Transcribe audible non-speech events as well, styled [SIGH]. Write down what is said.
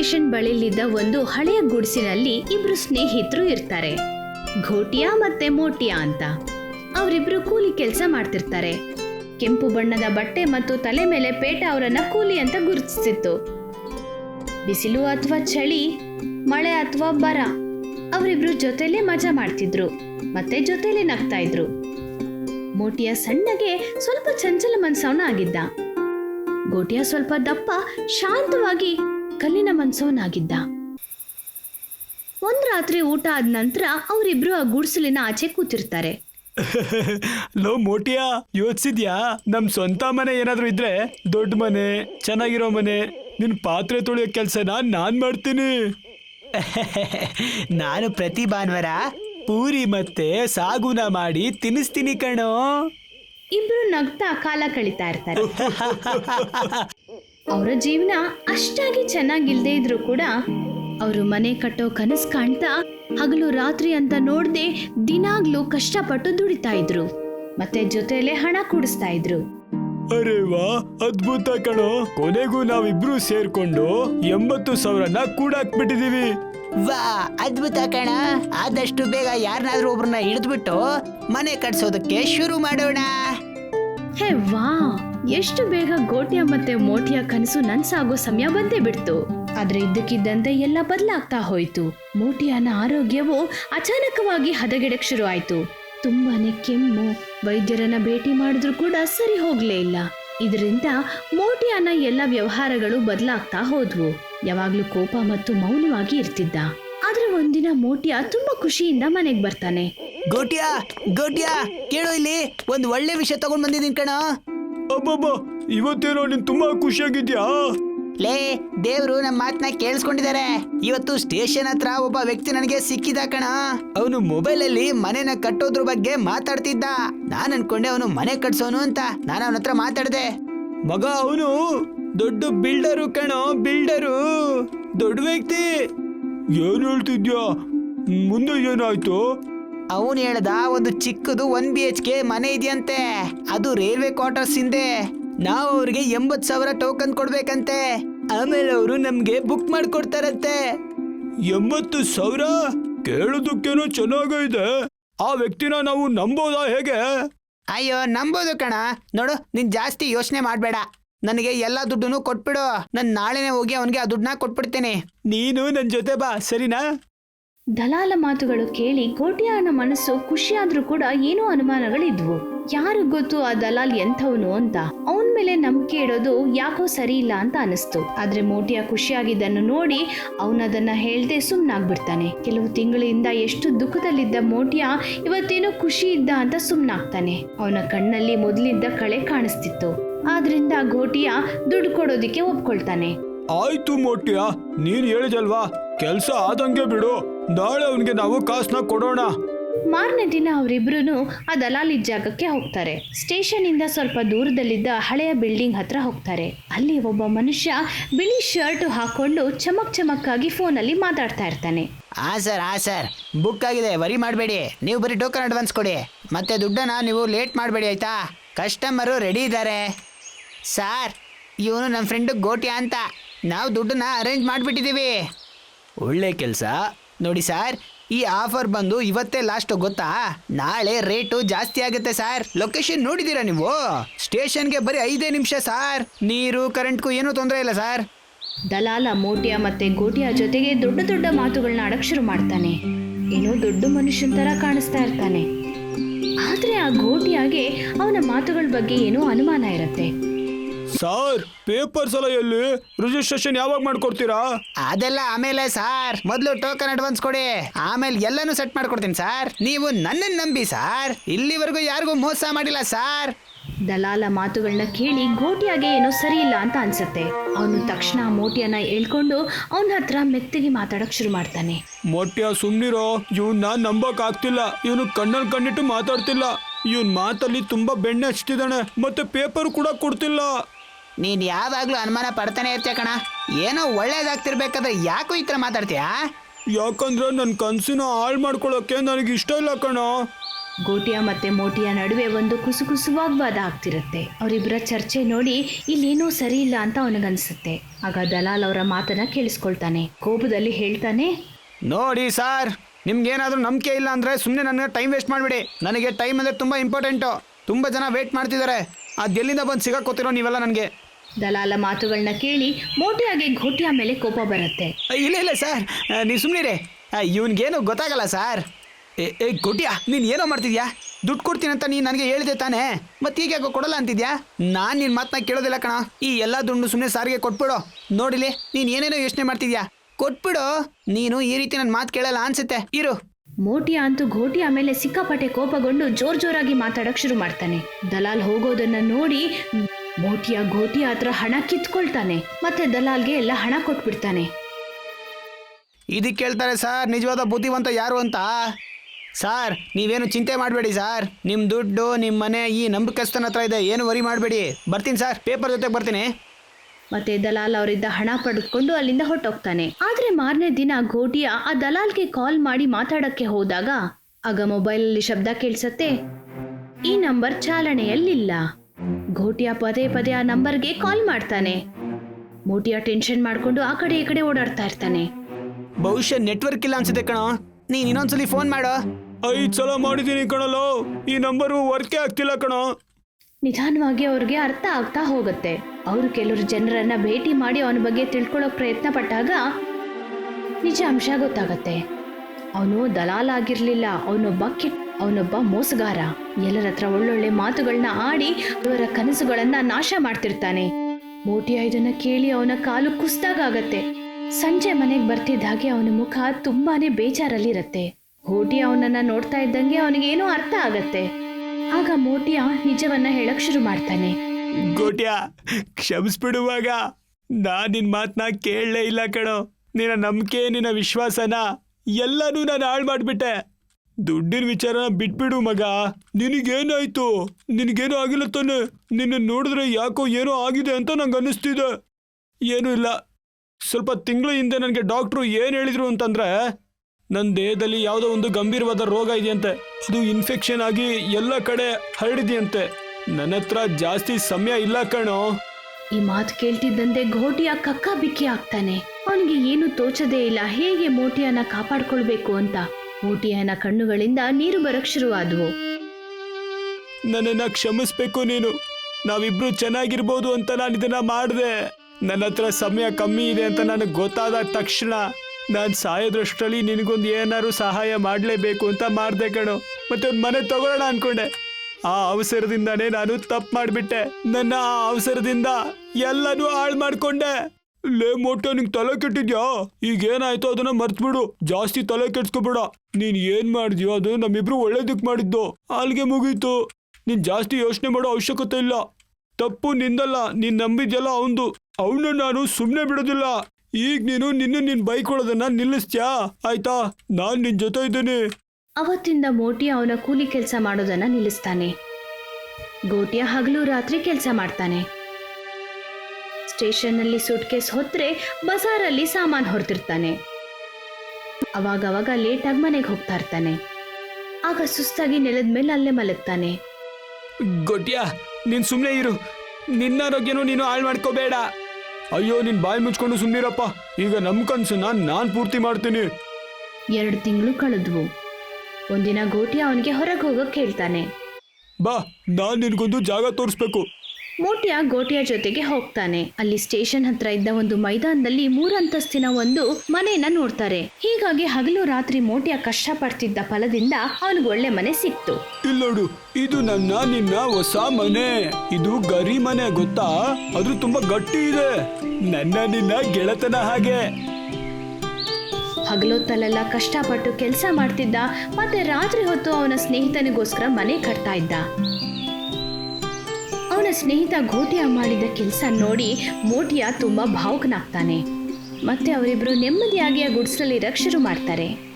Station ಬಳಿಲಿದ್ದ ಒಂದು ಹಳೆಯ ಗುಡಿಸಿನಲ್ಲಿ ಇಬ್ರು ಸ್ನೇಹಿತರು ಇರ್ತಾರೆ. ಘೋಟಿಯಾ ಮತ್ತೆ ಮೋಟಿಯಾ ಅಂತ. ಅವರಿಬ್ರು ಕೂಲಿ ಕೆಲಸ ಮಾಡ್ತಿರ್ತಾರೆ. ಕೆಂಪು ಬಣ್ಣದ ಬಟ್ಟೆ ಮತ್ತು ತಲೆ ಮೇಲೆ ಪೇಟ ಅವರನ್ನ ಕೂಲಿ ಅಂತ ಗುರುತಿಸಿತ್ತು. ಬಿಸಿಲು ಅಥವಾ ಚಳಿ, ಮಳೆ ಅಥವಾ ಬರ, ಅವರಿಬ್ರು ಜೊತೆಲೆ ಮಜಾ ಮಾಡ್ತಿದ್ರು, ಮತ್ತೆ ಜೊತೆಲೆ ನಗ್ತಾ ಇದ್ರು. ಮೋಟಿಯಾ ಸಣ್ಣಗೆ ಸ್ವಲ್ಪ ಚಂಚಲ ಮನ್ಸವನ ಆಗಿದ್ದ. ಗೋಟಿಯ ಸ್ವಲ್ಪ ದಪ್ಪ, ಶಾಂತವಾಗಿ ಕಲ್ಲಿನ ಮನ್ಸವನಾಗಿದ್ದ ಒಂದ್ ರಾತ್ರಿ ಊಟ ಆದ ನಂತರ ಅವರಿಬ್ರು ಆ ಗುಡ್ಸಲಿನ ಆಚೆ ಕೂತಿರ್ತಾರೆ. [LAUGHS] ಲೋ ಮೋಟಿಯಾ ಯೋಚಿಸಿದ್ಯಾ? ನಮ್ ಸ್ವಂತ ಮನೆ ಏನಾದ್ರೂ ಇದ್ರೆ ದೊಡ್ಡ ಮನೆ ಚೆನ್ನಾಗಿರೋ ಮನೆ ನಿನ್ ಪಾತ್ರೆ ತೊಳೆಯೋ ಕೆಲ್ಸನ ನಾನ್ ಮಾಡ್ತೀನಿ. [LAUGHS] ನಾನು ಪ್ರತಿ ಭಾನುವಾರ ಪೂರಿ ಮತ್ತೆ ಸಾಗುನ ಮಾಡಿ ತಿನ್ನಿಸ್ತೀನಿ ಕಣೋ. ಇಬ್ರು ನಗ್ತಾ ಕಾಲ ಕಳೀತಾ ಇರ್ತಾರೆ. [LAUGHS] ಅವರ ಜೀವನ ಅಷ್ಟಾಗಿ ಚೆನ್ನಾಗಿಲ್ದೇ ಇದ್ರು ಕೂಡ ಅವರು ಮನೆ ಕಟ್ಟೋ ಕನಸು ಕಾಣ್ತಾ ಹಗಲು ರಾತ್ರಿ ಅಂತ ನೋಡ್ದೆ ದಿನಾಗ್ಲೂ ಕಷ್ಟಪಟ್ಟು ದುಡಿತಾ ಇದ್ರು. ಮತ್ತೆ ಜೊತೆಲೆ ಹಣ ಕೂಡಿಸ್ತಾ ಇದ್ರು. ಅರೆ ವಾ ಅದ್ಭುತ ಕಣೋ. ಕೊನೆಗೂ ನಾವಿಬ್ರು ಸೇರ್ಕೊಂಡು ಎಂಬತ್ತು ಸಾವಿರನ ಕೂಡಾಕ್ಬಿಟ್ಟಿದೀವಿ. ವಾ ಅದ್ಭುತ ಕಣ. ಆದಷ್ಟು ಬೇಗ ಯಾರನ್ನಾದ್ರೂ ಒಬ್ರನ್ನ ಹಿಡಿದ್ಬಿಟ್ಟು ಮನೆ ಕಟ್ಸೋದಕ್ಕೆ ಶುರು ಮಾಡೋಣ. ಹೇ ವಾ. ಎಷ್ಟು ಬೇಗ ಗೋಟ್ಯ ಮತ್ತೆ ಮೋಟಿಯ ಕನಸು ನನ್ಸಾಗೋ ಸಮಯ ಬಂದೇ ಬಿಡ್ತು. ಆದ್ರೆ ಇದ್ದಕ್ಕಿದ್ದಂತೆ ಎಲ್ಲ ಬದಲಾಗ್ತಾ ಹೋಯ್ತು. ಮೋಟಿಯನ ಆರೋಗ್ಯವು ಅಚಾನಕವಾಗಿ ಹದಗೆಡಕ್ ಶುರು ಆಯ್ತು ತುಂಬಾನೇ ಕೆಮ್ಮು, ವೈದ್ಯರನ್ನ ಭೇಟಿ ಮಾಡಿದ್ರು ಕೂಡ ಸರಿ ಹೋಗ್ಲೇ ಇಲ್ಲ. ಇದರಿಂದ ಮೋಟಿಯನ ಎಲ್ಲ ವ್ಯವಹಾರಗಳು ಬದಲಾಗ್ತಾ ಹೋದ್ವು. ಯಾವಾಗ್ಲೂ ಕೋಪ ಮತ್ತು ಮೌನವಾಗಿ ಇರ್ತಿದ್ದ. ಆದ್ರೆ ಒಂದಿನ ಮೋಟಿಯ ತುಂಬಾ ಖುಷಿಯಿಂದ ಮನೆಗ್ ಬರ್ತಾನೆ. ಗೋಟ್ಯಾ ಗೋಟ್ಯಾ, ಕೇಳು ಇಲ್ಲಿ. ಒಂದ್ ಒಳ್ಳೆ ವಿಷಯ ತಗೊಂಡ್ ಬಂದಿದ್ದೀನಿ ಕಣ. ಅಬ್ಬಬ್ಬ ಇವತ್ತೇನೋ ನೀನ್ ತುಂಬಾ ಖುಷಿಯಾಗಿದ್ಯಾ ಲೇ ದೇವ್ರು ನಮ್ಮ ಮಾತನ್ನ ಕೇಳಿಸ್ಕೊಂಡಿದ್ದಾರೆ ಇವತ್ತು ಸ್ಟೇಷನ್ ಹತ್ರ ಒಬ್ಬ ವ್ಯಕ್ತಿ ನನಗೆ ಸಿಕ್ಕಿದ ಕಣ. ಅವನು ಮೊಬೈಲ್ ಅಲ್ಲಿ ಮನೆನ ಕಟ್ಟೋದ್ರ ಬಗ್ಗೆ ಮಾತಾಡ್ತಿದ್ದ. ನಾನ್ ಅನ್ಕೊಂಡೆ ಅವನು ಮನೆ ಕಟ್ಸೋನು ಅಂತ. ನಾನು ಅವನ ಹತ್ರ ಮಾತಾಡ್ದೆ. ಮಗ ಅವನು ದೊಡ್ಡ ಬಿಲ್ಡರು ಕಣೋ ಬಿಲ್ಡರು. ದೊಡ್ಡ ವ್ಯಕ್ತಿ. ಏನ್ ಹೇಳ್ತಿದ್ಯಾ? ಮುಂದೆ ಏನಾಯ್ತು? ಅವನು ಹೇಳ್ದ ಒಂದು ಚಿಕ್ಕದು ಒನ್ ಬಿ ಎಚ್ ಕೆ ಮನೆ ಇದೆಯಂತೆ. ಅದು ರೈಲ್ವೆ ಕ್ವಾರ್ಟರ್ಸ್ ಹಿಂದೆ ನಾವು ಅವ್ರಿಗೆ ಎಂಬತ್ ಸಾವಿರ ಟೋಕನ್ ಕೊಡ್ಬೇಕಂತೆ. ಆಮೇಲೆ ಅವರು ನಮ್ಗೆ ಬುಕ್ ಮಾಡ್ಕೊಡ್ತಾರಂತೆ. ಎಂಬತ್ತು ಸಾವಿರ? ಕೇಳೋದಕ್ಕೇನೋ ಚೆನ್ನಾಗಿದೆ ಆ ವ್ಯಕ್ತಿನ ನಾವು ನಂಬೋದಾ ಹೇಗೆ? ಅಯ್ಯೋ ನಂಬೋದು ಕಣ. ನೋಡು ನಿನ್ ಜಾಸ್ತಿ ಯೋಚನೆ ಮಾಡಬೇಡ. ನನಗೆ ಎಲ್ಲ ದುಡ್ಡನ್ನು ಕೊಟ್ಬಿಡು. ನಾನು ನಾಳೆನೇ ಹೋಗಿ ಅವನಿಗೆ ಆ ದುಡ್ಡನ್ನ ಕೊಟ್ಬಿಡ್ತೇನೆ. ನೀನು ನನ್ನ ಜೊತೆ ಬಾ ಸರಿನಾ? ದಲಾಲ ಮಾತುಗಳು ಕೇಳಿ ಗೋಟಿಯಾನ ಮನಸ್ಸು ಖುಷಿಯಾದ್ರೂ ಕೂಡ ಏನೋ ಅನುಮಾನಗಳಿದ್ವು. ಯಾರು ಗೊತ್ತು ಆ ದಲಾಲ್ ಎಂಥವನು ಅಂತ? ಅವನ ಮೇಲೆ ನಂಬಿಕೆ ಇಡೋದು ಯಾಕೋ ಸರಿ ಇಲ್ಲ ಅಂತ ಅನಿಸ್ತು. ಆದ್ರೆ ಮೋಟಿಯ ಖುಷಿಯಾಗಿದ್ದನ್ನು ನೋಡಿ ಅವನದನ್ನ ಹೇಳ್ದೆ ಸುಮ್ನಾಗ್ಬಿಡ್ತಾನೆ. ಕೆಲವು ತಿಂಗಳಿಂದ ಎಷ್ಟು ದುಃಖದಲ್ಲಿದ್ದ ಮೋಟಿಯ ಇವತ್ತೇನೋ ಖುಷಿ ಇದ್ದ ಅಂತ ಸುಮ್ಮನಾಗ್ತಾನೆ ಅವನ ಕಣ್ಣಲ್ಲಿ ಮೊದಲಿದ್ದ ಕಳೆ ಕಾಣಿಸ್ತಿತ್ತು. ಆದ್ರಿಂದ ಘೋಟಿಯ ದುಡ್ಡು ಕೊಡೋದಿಕ್ಕೆ ಒಪ್ಕೊಳ್ತಾನೆ. ಆಯ್ತು ಮೋಟ್ಯ ನೀನ್ ಹೇಳಿದಲ್ವಾ? ಕೆಲ್ಸ ಆದಂಗೆ ಬಿಡು. ನಾಳೆ ಅವನಿಗೆ ನಾವು ಕಾಸನ್ನ ಕೊಡೋಣ. ಮಾರನೇ ದಿನ ಅವರಿಬ್ರು ಆ ದಲಾಲಿ ಜಾಗಕ್ಕೆ ಹೋಗ್ತಾರೆ. ಸ್ಟೇಷನ್ ಇಂದ ಸ್ವಲ್ಪ ದೂರದಲ್ಲಿದ್ದ ಹಳೆಯ ಬಿಲ್ಡಿಂಗ್ ಹತ್ರ ಹೋಗ್ತಾರೆ. ಅಲ್ಲಿ ಒಬ್ಬ ಮನುಷ್ಯ ಬಿಳಿ ಶರ್ಟ್ ಹಾಕೊಂಡು ಚಮಕ್ ಚಮಕ್ಕಾಗಿ ಫೋನಲ್ಲಿ ಮಾತಾಡ್ತಾ ಇರ್ತಾನೆ. ಆ ಸರ್ ಆ ಸರ್. ಬುಕ್ ಆಗಿದೆ ವರಿ ಮಾಡಬೇಡಿ. ನೀವು ಬರೀ ಟೋಕನ್ ಅಡ್ವಾನ್ಸ್ ಕೊಡಿ. ಮತ್ತೆ ದುಡ್ಡನ್ನ ನೀವು ಲೇಟ್ ಮಾಡಬೇಡಿ ಆಯ್ತಾ? ಕಸ್ಟಮರು ರೆಡಿ ಇದ್ದಾರೆ. ಸಾರ್ ಇವನು ನಮ್ಮ ಫ್ರೆಂಡು ಗೋಟ್ಯಾ ಅಂತ. ನಾವು ದುಡ್ಡನ್ನ ಅರೇಂಜ್ ಮಾಡಿಬಿಟ್ಟಿದ್ದೀವಿ ಒಳ್ಳೆ ಕೆಲಸ. ನೋಡಿ ಸರ್ ಈ ಆಫರ್ ಬಂದು ಇವತ್ತೇ ಲಾಸ್ಟ್ ಗೊತ್ತಾ? ನಾಳೆ ರೇಟು ಜಾಸ್ತಿ ಆಗುತ್ತೆ ಸರ್. ಲೊಕೇಶನ್ ನೋಡಿದ್ದೀರಾ ನೀವು? ಸ್ಟೇಷನ್ಗೆ ಬರೀ ಐದೇ ನಿಮಿಷ ಸರ್. ನೀರು ಕರೆಂಟ್ಗೂ ಏನೂ ತೊಂದರೆ ಇಲ್ಲ ಸರ್. ದಲಾಲ ಮೋಟಿಯ ಮತ್ತೆ ಗೋಟಿಯ ಜೊತೆಗೆ ದೊಡ್ಡ ದೊಡ್ಡ ಮಾತುಗಳನ್ನ ಆಡಕ್ ಶುರು ಮಾಡ್ತಾನೆ. ಏನೋ ದೊಡ್ಡ ಮನುಷ್ಯನ ತರ ಕಾಣಿಸ್ತಾ ಇರ್ತಾನೆ. ಆದ್ರೆ ಆ ಗೋಟಿಯಾಗೆ ಅವನ ಮಾತುಗಳ ಬಗ್ಗೆ ಏನೋ ಅನುಮಾನ ಇರತ್ತೆ. ಸಾರ್ ಪೇಪರ್ಸ್ ಎಲ್ಲ ಎಲ್ಲಿ? ರಿಜಿಸ್ಟ್ರೇಷನ್ ಯಾವಾಗ ಮಾಡ್ಕೊಡ್ತೀರಾ? ಅದೆಲ್ಲ ಆಮೇಲೆ ಸಾರ್ ಮೊದಲು ಟೋಕನ್ ಅಡ್ವಾನ್ಸ್ ಕೊಡಿ. ಆಮೇಲೆ ಎಲ್ಲಾನು ಸೆಟ್ ಮಾಡ್ಕೊಡ್ತೀನಿ ಸರ್. ನೀವು ನನ್ನನ್ನು ನಂಬಿ ಸಾರ್. ಇಲ್ಲಿವರೆಗೂ ಯಾರಿಗೂ ಮೋಸ ಮಾಡಿಲ್ಲ ಸಾರ್. ದಲಾಲ ಮಾತುಗಳನ್ನ ಕೇಳಿ ಗೋಟಿಯಾಗೆ ಏನೋ ಸರಿಯಿಲ್ಲ ಇಲ್ಲ ಅಂತ ಅನ್ಸುತ್ತೆ. ಅವನು ತಕ್ಷಣ ಆ ಮೋಟಿಯನ್ನ ಹೇಳ್ಕೊಂಡು ಅವನ ಹತ್ರ ಮೆತ್ತಗೆ ಮಾತಾಡಕ್ ಶುರು ಮಾಡ್ತಾನೆ. ಮೋಟ್ಯ ಸುಮ್ನಿರೋ. ಇವನ್ ನಾನ್ ನಂಬಕ್ ಆಗ್ತಿಲ್ಲ. ಇವನು ಕಣ್ಣಲ್ಲಿ ಕಣ್ಣಿಟ್ಟು ಮಾತಾಡ್ತಿಲ್ಲ. ಇವನ್ ಮಾತಲ್ಲಿ ತುಂಬಾ ಬೆಣ್ಣೆ ಹಚ್ತಿದ್ದಾನೆ ಮತ್ತೆ ಪೇಪರ್ ಕೂಡ ಕೊಡ್ತಿಲ್ಲ. ನೀನ್ ಯಾವಾಗ್ಲೂ ಅನುಮಾನ ಪಡ್ತಾನೆ ಇರ್ತೀಯ ಕಣ. ಏನೋ ಒಳ್ಳೇದಾಗ್ತಿರ್ಬೇಕಾದ್ರೆ ಯಾಕೋ ಈ ಥರ ಮಾತಾಡ್ತೀಯಾ? ಯಾಕಂದ್ರೆ ನನ್ನ ಕನ್ಸಿನ ಹಾಳು ಮಾಡ್ಕೊಳ್ಳೋಕೆ ನನಗೆ ಇಷ್ಟ ಇಲ್ಲ ಕಣ. ಗೋಟಿಯ ಮತ್ತೆ ಮೋಟಿಯ ನಡುವೆ ಒಂದು ಕುಸು ಕುಸುವಾಗ್ವಾದ ಆಗ್ತಿರುತ್ತೆ. ಅವರಿಬ್ಬರ ಚರ್ಚೆ ನೋಡಿ ಇಲ್ಲೇನೋ ಸರಿ ಇಲ್ಲ ಅಂತ ಅವನಿಗನ್ಸುತ್ತೆ. ಆಗ ದಲಾಲ್ ಅವರ ಮಾತನ್ನ ಕೇಳಿಸ್ಕೊಳ್ತಾನೆ. ಕೋಪದಲ್ಲಿ ಹೇಳ್ತಾನೆ ನೋಡಿ ಸರ್ ನಿಮ್ಗೇನಾದ್ರೂ ನಂಬಿಕೆ ಇಲ್ಲ ಅಂದ್ರೆ ಸುಮ್ಮನೆ ನನಗೆ ಟೈಮ್ ವೇಸ್ಟ್ ಮಾಡಿಬಿಡಿ. ನನಗೆ ಟೈಮ್ ಅಂದರೆ ತುಂಬ ಇಂಪಾರ್ಟೆಂಟು ತುಂಬ ಜನ ವೇಟ್ ಮಾಡ್ತಿದ್ದಾರೆ. ಅದು ಎಲ್ಲಿಂದ ಬಂದು ಸಿಗಾಕೋತಿರೋ ನೀವೆಲ್ಲ ನನಗೆ? ದಲಾಲ ಮಾತುಗಳನ್ನ ಕೇಳಿ ಮೋಟಿಯಾಗಿ ಘೋಟಿಯ ಮೇಲೆ ಕೋಪ ಬರುತ್ತೆ. ಇಲ್ಲ ಇಲ್ಲ ಸರ್. ನೀವು ಸುಮ್ಮನಿರಿ ಇವನಿಗೇನು ಗೊತ್ತಾಗಲ್ಲ ಸರ್. ಏ ಏ ನೀನು ಏನೋ ಮಾಡ್ತಿದ್ಯಾ? ದುಡ್ಡು ಕೊಡ್ತೀನಿ ಅಂತ ನೀನು ನನಗೆ ಹೇಳಿದೆ ತಾನೇ. ಮತ್ತೆ ಈಗ ಯಾಕೋ ಕೊಡಲ್ಲ ಅಂತಿದ್ಯಾ? ನಾನು ನಿನ್ನ ಮಾತನ್ನ ಕೇಳೋದಿಲ್ಲ ಕಣ. ಈ ಎಲ್ಲ ದುಡ್ಡು ಸುಮ್ಮನೆ ಸಾರಿಗೆ ಕೊಟ್ಬಿಡು. ನೋಡಿಲಿ ನೀನು ಏನೇನೋ ಯೋಚನೆ ಮಾಡ್ತಿದ್ಯಾ? ಕೊಟ್ಬಿಡು. ನೀನು ಈ ರೀತಿ ನನ್ನ ಮಾತು ಕೇಳಲ್ಲ ಅನ್ಸುತ್ತೆ. ಇರು. ಮೋಟಿಯ ಅಂತೂ ಘೋಟಿಯ ಮೇಲೆ ಸಿಕ್ಕಾಪಟ್ಟೆ ಕೋಪಗೊಂಡು ಜೋರ್ ಜೋರಾಗಿ ಮಾತಾಡಕ್ ಶುರು ಮಾಡ್ತಾನೆ. ದಲಾಲ್ ಹೋಗೋದನ್ನ ನೋಡಿ ಮೋಟಿಯ ಘೋಟಿಯ ಹತ್ರ ಹಣ ಕಿತ್ಕೊಳ್ತಾನೆ. ಮತ್ತೆ ದಲಾಲ್ಗೆ ಎಲ್ಲ ಹಣ ಕೊಟ್ಬಿಡ್ತಾನೆ. ಇದಕ್ಕೆ ಕೇಳ್ತಾರೆ ಸರ್, ನಿಜವಾದ ಬುದ್ಧಿವಂತ ಯಾರು ಅಂತ? ಸರ್, ನೀವೇನು ಚಿಂತೆ ಮಾಡಬೇಡಿ ಸರ್. ನಿಮ್ಮ ದುಡ್ಡು ನಿಮ್ಮ ಮನೆ ಈ ನಂಬಿಕೆಸ್ತನ ಹತ್ರ ಇದೆ. ಏನು ವರಿ ಮಾಡಬೇಡಿ. ಬರ್ತೀನಿ ಸರ್, ಪೇಪರ್ ಜೊತೆಗೆ ಬರ್ತೀನಿ. ಮತ್ತೆ ದಲಾಲ್ ಅವರಿಂದ ಹಣ ಪಡೆದುಕೊಂಡು ಅಲ್ಲಿಂದ ಹೊರಟೋಗ್ತಾನೆ. ಆದ್ರೆ ಮಾರನೇ ದಿನ ಘೋಟಿಯಾ ಆ ದಲಾಲ್ಗೆ ಕಾಲ್ ಮಾಡಿ ಮಾತಾಡಕ್ಕೆ ಹೋದಾಗ ಆಗ ಮೊಬೈಲ್ ಅಲ್ಲಿ ಶಬ್ದ ಕೇಳಿಸತ್ತೆ ಈ ನಂಬರ್ ಚಾಲನೆಯಲ್ಲಿಲ್ಲ. ಘೋಟಿಯ ಪದೇ ಪದೇ ಆ ನಂಬರ್ಗೆ ಕಾಲ್ ಮಾಡ್ತಾನೆ. ಮೋಟಿಯಾ ಟೆನ್ಷನ್ ಮಾಡ್ಕೊಂಡು ಆ ಕಡೆ ಈ ಕಡೆ ಓಡಾಡ್ತಾ ಇರ್ತಾನೆ. ಬಹುಶಃ ನೆಟ್ವರ್ಕ್ ಇಲ್ಲ ಅನ್ಸುತ್ತೆ ಕಣೋ. ನೀನ್ ಇನ್ನೊಂದ್ಸಲಿ ಫೋನ್ ಮಾಡು. ಐದ್ ಸಲ ಮಾಡಿದೀನಿ ಕಣಲೋ ಈ ನಂಬರು ವರ್ಕೇ ಆಗ್ತಿಲ್ಲ ಕಣೋ. ನಿಧಾನವಾಗಿ ಅವ್ರಿಗೆ ಅರ್ಥ ಆಗ್ತಾ ಹೋಗುತ್ತೆ. ಅವರು ಕೆಲವರು ಜನರನ್ನ ಭೇಟಿ ಮಾಡಿ ಅವನ ಬಗ್ಗೆ ತಿಳ್ಕೊಳ್ಳೋಕ್ ಪ್ರಯತ್ನ ಪಟ್ಟಾಗ ನಿಜ ಅಂಶ ಗೊತ್ತಾಗತ್ತೆ. ಅವನು ದಲಾಲ್ ಆಗಿರ್ಲಿಲ್ಲ, ಅವನೊಬ್ಬ ಕೆಟ್ಟ ಅವನೊಬ್ಬ ಮೋಸಗಾರ. ಎಲ್ಲರ ಹತ್ರ ಒಳ್ಳೊಳ್ಳೆ ಮಾತುಗಳನ್ನ ಆಡಿ ಅವರ ಕನಸುಗಳನ್ನ ನಾಶ ಮಾಡ್ತಿರ್ತಾನೆ. ಮೋಟಿಯ ಇದನ್ನ ಕೇಳಿ ಅವನ ಕಾಲು ಕುಸ್ದಾಗತ್ತೆ ಸಂಜೆ ಮನೆಗೆ ಬರ್ತಿದ್ದ ಹಾಗೆ ಅವನ ಮುಖ ತುಂಬಾನೇ ಬೇಜಾರಲ್ಲಿರತ್ತೆ. ಹೋಟಿ ಅವನನ್ನ ನೋಡ್ತಾ ಇದ್ದಂಗೆ ಏನೋ ಅರ್ಥ ಆಗತ್ತೆ. ಆಗ ಮೋಟಿಯ ನಿಜವನ್ನ ಹೇಳಕ್ ಶುರು ಮಾಡ್ತಾನೆ. ಗೋಟ್ಯ, ಕ್ಷಮಿಸ್ಬಿಡುವಾಗ, ನಾನ್ ನಿನ್ ಮಾತನ್ನ ಕೇಳಲೇ ಇಲ್ಲ ಕಣೋ. ನಿನ್ನ ನಂಬಿಕೆ, ನಿನ್ನ ವಿಶ್ವಾಸನ ಎಲ್ಲನೂ ನಾನು ಹಾಳು ಮಾಡ್ಬಿಟ್ಟೆ. ದುಡ್ಡಿನ ವಿಚಾರನ ಬಿಟ್ಬಿಡು ಮಗ. ನಿನಗೇನಾಯ್ತು? ನಿನಗೇನು ಆಗಿಲ್ಲ ತಾನೆ. ನಿನ್ನ ನೋಡಿದ್ರೆ ಯಾಕೋ ಏನೋ ಆಗಿದೆ ಅಂತ ನಂಗೆ ಅನ್ನಿಸ್ತಿದೆ. ಏನೂ ಇಲ್ಲ. ಸ್ವಲ್ಪ ತಿಂಗಳ ಹಿಂದೆ ನನಗೆ ಡಾಕ್ಟ್ರು ಏನು ಹೇಳಿದ್ರು ಅಂತಂದ್ರೆ ನನ್ನ ದೇಹದಲ್ಲಿ ಯಾವುದೋ ಒಂದು ಗಂಭೀರವಾದ ರೋಗ ಇದೆಯಂತೆ. ಅದು ಇನ್ಫೆಕ್ಷನ್ ಆಗಿ ಎಲ್ಲ ಕಡೆ ಹರಡಿದೆಯಂತೆ. ನನ್ನ ಹತ್ರ ಜಾಸ್ತಿ ಸಮಯ ಇಲ್ಲ ಕಣೋ. ಈ ಮಾತು ಕೇಳ್ತಿದ್ದಂತೆ ಘೋಟಿಯ ಕಕ್ಕ ಬಿಕ್ಕಿ ಆಗ್ತಾನೆ. ಅವನಿಗೆ ಏನು ತೋಚದೇ ಇಲ್ಲ ಹೇಗೆ ಮೋಟಿಯನ್ನ ಕಾಪಾಡ್ಕೊಳ್ಬೇಕು ಅಂತ. ಮೋಟಿಯನ ಕಣ್ಣುಗಳಿಂದ ನೀರು ಬರಕ್ ಶುರುವಾದವು. ನನ್ನನ್ನ ಕ್ಷಮಿಸ್ಬೇಕು ನೀನು. ನಾವಿಬ್ರು ಚೆನ್ನಾಗಿರ್ಬೋದು ಅಂತ ನಾನು ಇದನ್ನ ಮಾಡಿದೆ. ನನ್ನ ಹತ್ರ ಸಮಯ ಕಮ್ಮಿ ಇದೆ ಅಂತ ನನಗೆ ಗೊತ್ತಾದ ತಕ್ಷಣ ನಾನು ಸಾಯೋದ್ರಷ್ಟರಲ್ಲಿ ನಿನಗೊಂದು ಏನಾದ್ರು ಸಹಾಯ ಮಾಡಲೇಬೇಕು ಅಂತ ಮಾಡಿದೆ ಕಣೋ. ಮತ್ತೆ ಒಂದು ಮನೆ ತಗೊಳ್ಳೋಣ ಅನ್ಕೊಂಡೆ. ಆ ಅವಸರದಿಂದಾನೇ ನಾನು ತಪ್ಪು ಮಾಡಿಬಿಟ್ಟೆ. ನನ್ನ ಆ ಅವಸರದಿಂದ ಎಲ್ಲನೂ ಹಾಳು ಮಾಡ್ಕೊಂಡೆ. ಲೇ ಮೊಟ್ಟೆ, ನಿಂಗೆ ತಲೆ ಕೆಟ್ಟಿದ್ಯಾ? ಈಗ ಏನಾಯ್ತು ಅದನ್ನ ಮರ್ತ್ಬಿಡು. ಜಾಸ್ತಿ ತಲೆ ಕೆಡ್ಸ್ಕೊಬೇಡ. ನೀನ್ ಏನ್ ಮಾಡಿದ್ಯೋ ಅದು ನಮ್ಮಿಬ್ರು ಒಳ್ಳೇದಕ್ ಮಾಡಿದ್ದು. ಅಲ್ಲಿಗೆ ಮುಗೀತು. ನೀನ್ ಜಾಸ್ತಿ ಯೋಚನೆ ಮಾಡೋ ಅವಶ್ಯಕತೆ ಇಲ್ಲ. ತಪ್ಪು ನಿಂದಲ್ಲ, ನೀನ್ ನಂಬಿದ್ಯಲ್ಲ ಅವಂದು. ಅವನ್ನ ನಾನು ಸುಮ್ಮನೆ ಬಿಡೋದಿಲ್ಲ. ಈಗ ನೀನು ನಿನ್ನ ನಿನ್ ಒಳದನ್ನ ನಿಲ್ಲಿಸ್ತ್ಯಾ? ಆಯ್ತಾ? ನಾನ್ ನಿನ್ ಜೊತೆ ಇದ್ದೀನಿ. ಅವತ್ತಿಂದ ಮೋಟಿ ಅವನ ಕೂಲಿ ಕೆಲಸ ಮಾಡೋದನ್ನ ನಿಲ್ಲಿಸ್ತಾನೆ. ಗೋಟಿಯ ಹಗಲು ರಾತ್ರಿ ಕೆಲಸ ಮಾಡ್ತಾನೆ. ಸ್ಟೇಷನ್ನಲ್ಲಿ ಸುಟ್ಕೇಸ್ ಹೊತ್ತರೆ ಬಜಾರಲ್ಲಿ ಸಾಮಾನು ಹೊರ್ತಿರ್ತಾನೆ. ಅವಾಗವಾಗ ಲೇಟಾಗಿ ಮನೆಗೆ ಹೋಗ್ತಾ ಇರ್ತಾನೆ. ಆಗ ಸುಸ್ತಾಗಿ ನೆಲದ ಮೇಲೆ ಅಲ್ಲೇ ಮಲಗ್ತಾನೆ. ಗೊಟ್ಯಾ ನೀನ್ ಸುಮ್ಮನೆ ಇರು. ನಿನ್ನ ಆರೋಗ್ಯನೂ ನೀನು ಹಾಳು ಮಾಡ್ಕೋಬೇಡ. ಅಯ್ಯೋ ನಿನ್ ಬಾಯಿ ಮುಚ್ಕೊಂಡು ಸುಮ್ಮನಿರಪ್ಪ ಈಗ ನಮ್ ಕನ್ಸನ್ನ ನಾನ್ ಪೂರ್ತಿ ಮಾಡ್ತೀನಿ. ಎರಡು ತಿಂಗಳು ಕಳೆದ್ವು. ಒಂದಿನ ಗೋಟಿ ಅವನಿಗೆ ಹೊರಗೆ ಹೋಗಕ್ ಹೇಳ್ತಾನೆ. ಬಾ ನಾನ್ ನಿನ್ಗೊಂದು ಜಾಗ ತೋರಿಸ್ಬೇಕು. ಮೋಟಿಯ ಗೋಟಿಯ ಜೊತೆಗೆ ಹೋಗ್ತಾನೆ. ಅಲ್ಲಿ ಸ್ಟೇಷನ್ ಹತ್ರ ಇದ್ದ ಒಂದು ಮೈದಾನದಲ್ಲಿ ಮೂರಂತಸ್ತಿನ ಒಂದು ಮನೆಯನ್ನ ನೋಡ್ತಾರೆ. ಹೀಗಾಗಿ ಹಗಲು ರಾತ್ರಿ ಮೋಟಿಯ ಕಷ್ಟಪಡ್ತಿದ್ದ ಫಲದಿಂದ ಅವನಿಗೆ ಒಳ್ಳೆ ಮನೆ ಸಿಕ್ತು. ಇಲ್ಲೋಡು ಇದು ನನ್ನ ನಿನ್ನ ಹೊಸ ಮನೆ. ಇದು ಗರಿ ಮನೆ ಗೊತ್ತಾ? ಅದು ತುಂಬಾ ಗಟ್ಟಿ ಇದೆ. ನನ್ನ ನಿನ್ನ ಗೆಳತನ ಹಾಗೆ. ಹಗಲೊತ್ತಲೆಲ್ಲ ಕಷ್ಟಪಟ್ಟು ಕೆಲಸ ಮಾಡ್ತಿದ್ದ ಮತ್ತೆ ರಾತ್ರಿ ಹೊತ್ತು ಅವನ ಸ್ನೇಹಿತನಿಗೋಸ್ಕರ ಮನೆ ಕಟ್ತಾ ಇದ್ದ. ಸ್ನೇಹಿತ ಘೋಟಿಯ ಮಾಡಿದ ಕೆಲಸ ನೋಡಿ ಮೋಟಿಯ ತುಂಬಾ ಭಾವುಕನಾಗ್ತಾನೆ. ಮತ್ತೆ ಅವರಿಬ್ಬರು ನೆಮ್ಮದಿಯಾಗಿ ಆ ರಕ್ಷರು ಮಾಡ್ತಾರೆ.